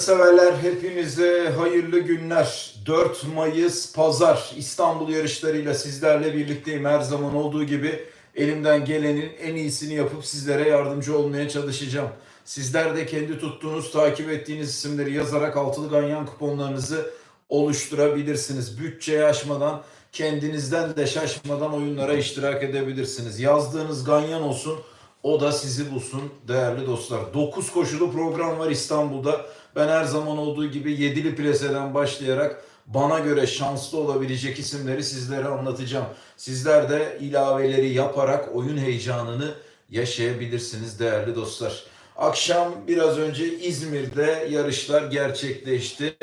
severler hepinize hayırlı günler. 4 Mayıs Pazar İstanbul yarışlarıyla sizlerle birlikteyim. Her zaman olduğu gibi elimden gelenin en iyisini yapıp sizlere yardımcı olmaya çalışacağım. Sizler de kendi tuttuğunuz, takip ettiğiniz isimleri yazarak altılı ganyan kuponlarınızı oluşturabilirsiniz. Bütçeyi aşmadan, kendinizden de şaşmadan oyunlara iştirak edebilirsiniz. Yazdığınız ganyan olsun, o da sizi bulsun değerli dostlar. 9 koşulu program var İstanbul'da. Ben her zaman olduğu gibi yedili plaseden başlayarak bana göre şanslı olabilecek isimleri sizlere anlatacağım. Sizler de ilaveleri yaparak oyun heyecanını yaşayabilirsiniz değerli dostlar. Akşam biraz önce İzmir'de yarışlar gerçekleşti.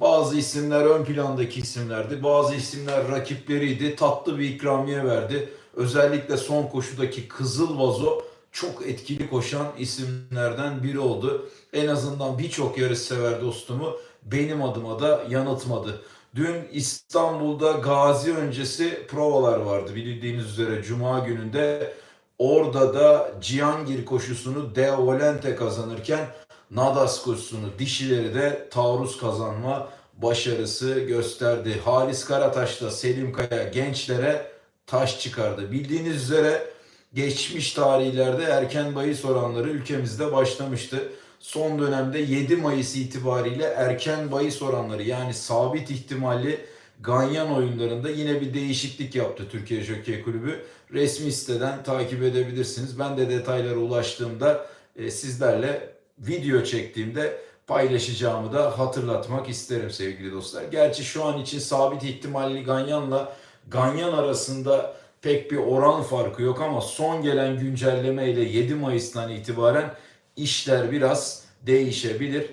Bazı isimler ön plandaki isimlerdi. Bazı isimler rakipleriydi. Tatlı bir ikramiye verdi. Özellikle son koşudaki Kızıl Vazo çok etkili koşan isimlerden biri oldu. En azından birçok yarış sever dostumu benim adıma da yanıltmadı. Dün İstanbul'da Gazi öncesi provalar vardı bildiğiniz üzere Cuma gününde. Orada da Cihangir koşusunu De Volente kazanırken Nadas koşusunu dişileri de taarruz kazanma başarısı gösterdi. Halis Karataş da Selim Kaya gençlere taş çıkardı. Bildiğiniz üzere geçmiş tarihlerde erken bahis oranları ülkemizde başlamıştı. Son dönemde 7 Mayıs itibariyle erken bahis oranları yani sabit ihtimalli ganyan oyunlarında yine bir değişiklik yaptı Türkiye Jockey Kulübü. Resmi siteden takip edebilirsiniz. Ben de detaylara ulaştığımda e, sizlerle video çektiğimde paylaşacağımı da hatırlatmak isterim sevgili dostlar. Gerçi şu an için sabit ihtimalli ganyanla ganyan arasında pek bir oran farkı yok ama son gelen güncelleme ile 7 Mayıs'tan itibaren işler biraz değişebilir.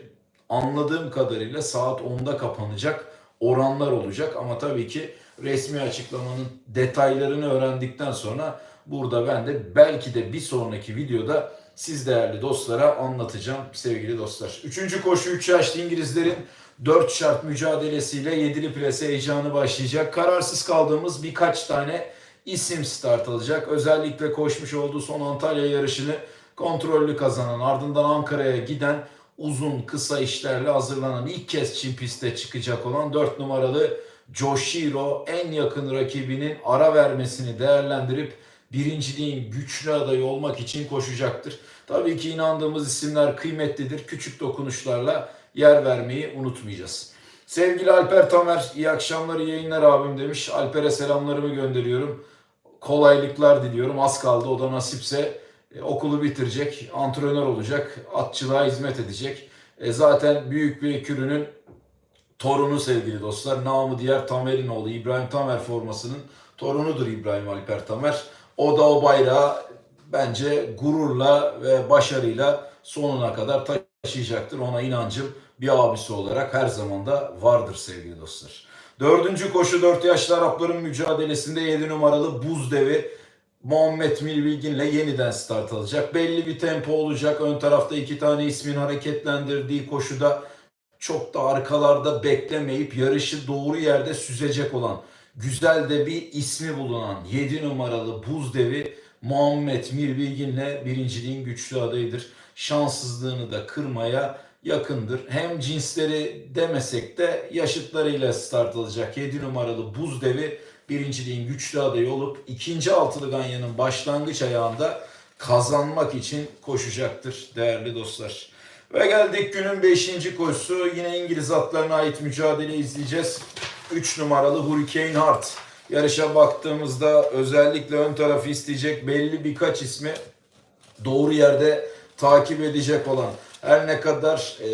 Anladığım kadarıyla saat 10'da kapanacak oranlar olacak ama tabii ki resmi açıklamanın detaylarını öğrendikten sonra burada ben de belki de bir sonraki videoda siz değerli dostlara anlatacağım sevgili dostlar. Üçüncü koşu 3 yaşlı İngilizlerin 4 şart mücadelesiyle 7'li plase heyecanı başlayacak. Kararsız kaldığımız birkaç tane isim start alacak. Özellikle koşmuş olduğu son Antalya yarışını kontrollü kazanan ardından Ankara'ya giden uzun kısa işlerle hazırlanan ilk kez Çin pistte çıkacak olan 4 numaralı Joshiro en yakın rakibinin ara vermesini değerlendirip birinciliğin güçlü adayı olmak için koşacaktır. Tabii ki inandığımız isimler kıymetlidir. Küçük dokunuşlarla yer vermeyi unutmayacağız. Sevgili Alper Tamer, iyi akşamlar, yayınlar abim demiş. Alper'e selamlarımı gönderiyorum. Kolaylıklar diliyorum. Az kaldı. O da nasipse e, okulu bitirecek, antrenör olacak, atçılığa hizmet edecek. E, zaten büyük bir ekürünün torunu sevgili dostlar. Namı diğer Tamer'in oğlu İbrahim Tamer formasının torunudur İbrahim Alper Tamer. O da o bayrağı bence gururla ve başarıyla sonuna kadar taşıyacaktır. Ona inancım bir abisi olarak her zaman da vardır sevgili dostlar. Dördüncü koşu 4 yaşlı Arapların mücadelesinde 7 numaralı Buz Devi Muhammed Milbilgin'le yeniden start alacak. Belli bir tempo olacak. Ön tarafta iki tane ismin hareketlendirdiği koşuda çok da arkalarda beklemeyip yarışı doğru yerde süzecek olan güzel de bir ismi bulunan 7 numaralı Buz Devi Muhammed Mirbilgin'le birinciliğin güçlü adayıdır. Şanssızlığını da kırmaya yakındır. Hem cinsleri demesek de yaşıtlarıyla start alacak 7 numaralı Buz Devi birinciliğin güçlü adayı olup ikinci altılı ganyanın başlangıç ayağında kazanmak için koşacaktır değerli dostlar. Ve geldik günün 5. koşusu. Yine İngiliz atlarına ait mücadele izleyeceğiz. 3 numaralı Hurricane Heart. Yarışa baktığımızda özellikle ön tarafı isteyecek belli birkaç ismi doğru yerde takip edecek olan her ne kadar e,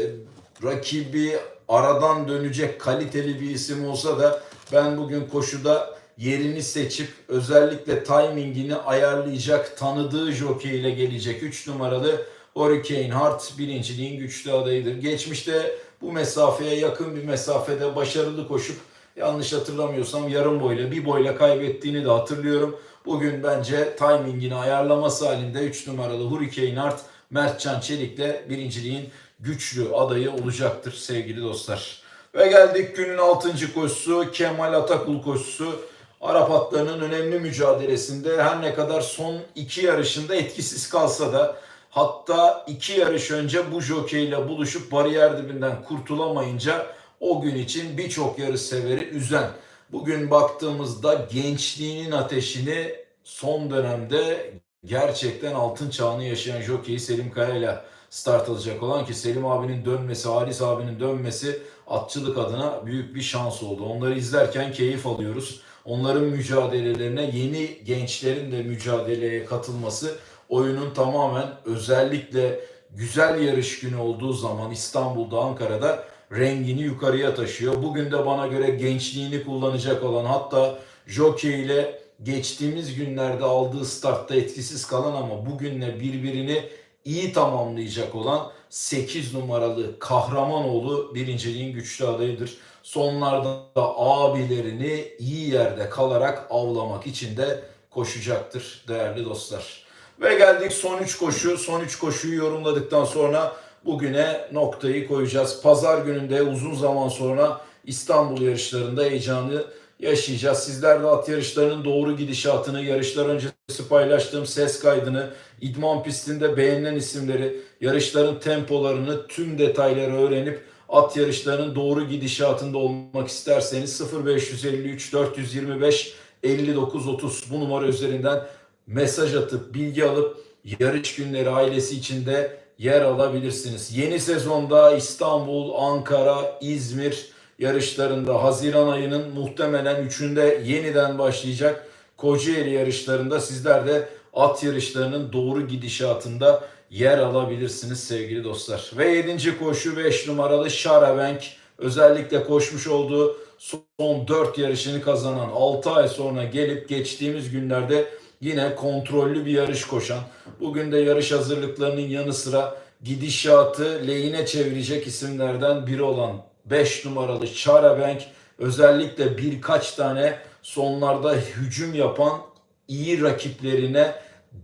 rakibi aradan dönecek kaliteli bir isim olsa da ben bugün koşuda yerini seçip özellikle timingini ayarlayacak tanıdığı jockey ile gelecek 3 numaralı Hurricane Heart birinciliğin güçlü adayıdır. Geçmişte bu mesafeye yakın bir mesafede başarılı koşup yanlış hatırlamıyorsam yarım boyla bir boyla kaybettiğini de hatırlıyorum. Bugün bence timingini ayarlaması halinde 3 numaralı Hurricane Heart Mertcan Çelik'le birinciliğin güçlü adayı olacaktır sevgili dostlar. Ve geldik günün 6. koşusu Kemal Atakul koşusu. Arap atlarının önemli mücadelesinde her ne kadar son iki yarışında etkisiz kalsa da Hatta iki yarış önce bu jokeyle buluşup bariyer dibinden kurtulamayınca o gün için birçok yarış severi üzen. Bugün baktığımızda gençliğinin ateşini son dönemde gerçekten altın çağını yaşayan jockey Selim Kaya ile start alacak olan ki Selim abinin dönmesi, Halis abinin dönmesi atçılık adına büyük bir şans oldu. Onları izlerken keyif alıyoruz. Onların mücadelelerine yeni gençlerin de mücadeleye katılması oyunun tamamen özellikle güzel yarış günü olduğu zaman İstanbul'da, Ankara'da rengini yukarıya taşıyor. Bugün de bana göre gençliğini kullanacak olan hatta jockey ile geçtiğimiz günlerde aldığı startta etkisiz kalan ama bugünle birbirini iyi tamamlayacak olan 8 numaralı Kahramanoğlu birinciliğin güçlü adayıdır. Sonlarda da abilerini iyi yerde kalarak avlamak için de koşacaktır değerli dostlar. Ve geldik son 3 koşu. Son 3 koşuyu yorumladıktan sonra bugüne noktayı koyacağız. Pazar gününde uzun zaman sonra İstanbul yarışlarında heyecanı yaşayacağız. Sizler de at yarışlarının doğru gidişatını, yarışlar öncesi paylaştığım ses kaydını, idman pistinde beğenilen isimleri, yarışların tempolarını, tüm detayları öğrenip at yarışlarının doğru gidişatında olmak isterseniz 0553 425 59 30 bu numara üzerinden mesaj atıp bilgi alıp yarış günleri ailesi içinde yer alabilirsiniz. Yeni sezonda İstanbul, Ankara, İzmir yarışlarında Haziran ayının muhtemelen 3'ünde yeniden başlayacak Kocaeli yarışlarında sizler de at yarışlarının doğru gidişatında yer alabilirsiniz sevgili dostlar. Ve 7. koşu 5 numaralı Şarabenk özellikle koşmuş olduğu son 4 yarışını kazanan 6 ay sonra gelip geçtiğimiz günlerde yine kontrollü bir yarış koşan, bugün de yarış hazırlıklarının yanı sıra gidişatı lehine çevirecek isimlerden biri olan 5 numaralı Çarabenk özellikle birkaç tane sonlarda hücum yapan iyi rakiplerine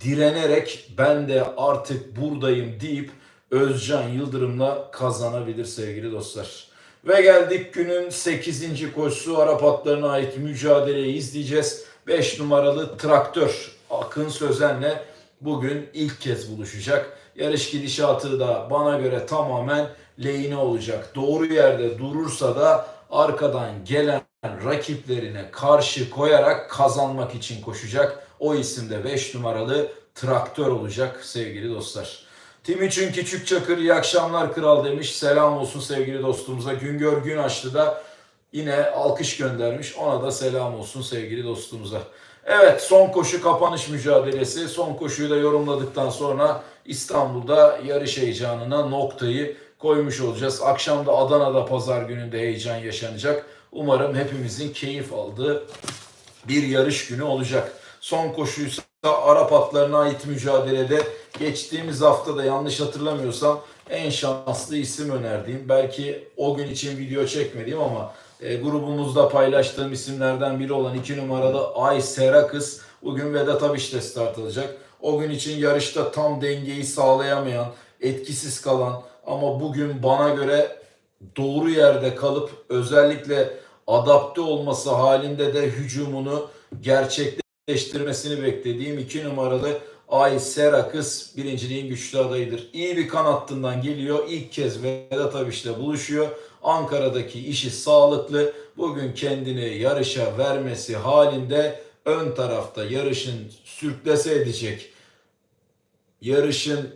direnerek ben de artık buradayım deyip Özcan Yıldırım'la kazanabilir sevgili dostlar. Ve geldik günün 8. koşusu Arap atlarına ait mücadeleyi izleyeceğiz. 5 numaralı traktör Akın Sözen'le bugün ilk kez buluşacak. Yarış gidişatı da bana göre tamamen lehine olacak. Doğru yerde durursa da arkadan gelen rakiplerine karşı koyarak kazanmak için koşacak. O isim de 5 numaralı traktör olacak sevgili dostlar. Timuçin Küçük Çakır iyi akşamlar kral demiş. Selam olsun sevgili dostumuza. Güngör Günaşlı da yine alkış göndermiş. Ona da selam olsun sevgili dostumuza. Evet son koşu kapanış mücadelesi. Son koşuyu da yorumladıktan sonra İstanbul'da yarış heyecanına noktayı koymuş olacağız. Akşam da Adana'da pazar gününde heyecan yaşanacak. Umarım hepimizin keyif aldığı bir yarış günü olacak. Son koşuysa Arap atlarına ait mücadelede geçtiğimiz hafta da yanlış hatırlamıyorsam en şanslı isim önerdiğim belki o gün için video çekmediğim ama e, grubumuzda paylaştığım isimlerden biri olan 2 numaralı Ay Serakız bugün Vedat Abiş'te start alacak. O gün için yarışta tam dengeyi sağlayamayan, etkisiz kalan ama bugün bana göre doğru yerde kalıp özellikle adapte olması halinde de hücumunu gerçekleştirmesini beklediğim 2 numaralı Ay Serakız birinciliğin güçlü adayıdır. İyi bir kanattından geliyor. İlk kez Vedat Abiş'le buluşuyor. Ankara'daki işi sağlıklı. Bugün kendini yarışa vermesi halinde ön tarafta yarışın sürklese edecek. Yarışın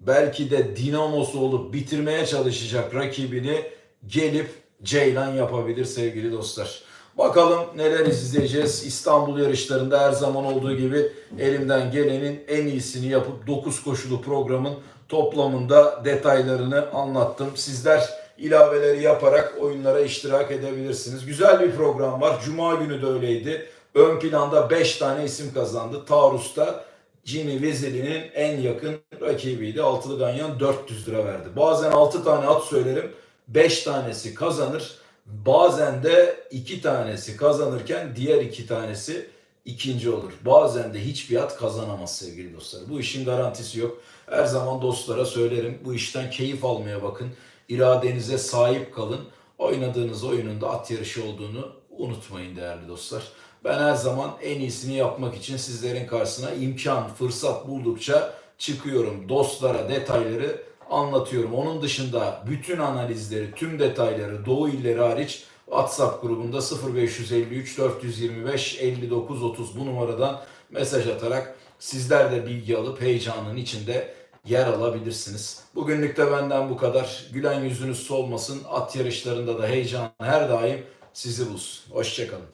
belki de dinamosu olup bitirmeye çalışacak rakibini gelip Ceylan yapabilir sevgili dostlar. Bakalım neler izleyeceğiz. İstanbul yarışlarında her zaman olduğu gibi elimden gelenin en iyisini yapıp 9 koşulu programın toplamında detaylarını anlattım. Sizler ilaveleri yaparak oyunlara iştirak edebilirsiniz. Güzel bir program var. Cuma günü de öyleydi. Ön planda 5 tane isim kazandı. Taurus'ta Jimmy Vezeli'nin en yakın rakibiydi. Altılı Ganyan 400 lira verdi. Bazen 6 tane at söylerim. 5 tanesi kazanır. Bazen de 2 tanesi kazanırken diğer 2 tanesi ikinci olur. Bazen de hiçbir at kazanamaz sevgili dostlar. Bu işin garantisi yok. Her zaman dostlara söylerim. Bu işten keyif almaya bakın. İradenize sahip kalın. Oynadığınız oyunun da at yarışı olduğunu unutmayın değerli dostlar. Ben her zaman en iyisini yapmak için sizlerin karşısına imkan, fırsat buldukça çıkıyorum. Dostlara detayları anlatıyorum. Onun dışında bütün analizleri, tüm detayları Doğu illeri hariç WhatsApp grubunda 0553 425 59 30 bu numaradan mesaj atarak sizler de bilgi alıp heyecanın içinde yer alabilirsiniz. Bugünlük de benden bu kadar. Gülen yüzünüz solmasın. At yarışlarında da heyecan her daim sizi bulsun. Hoşçakalın.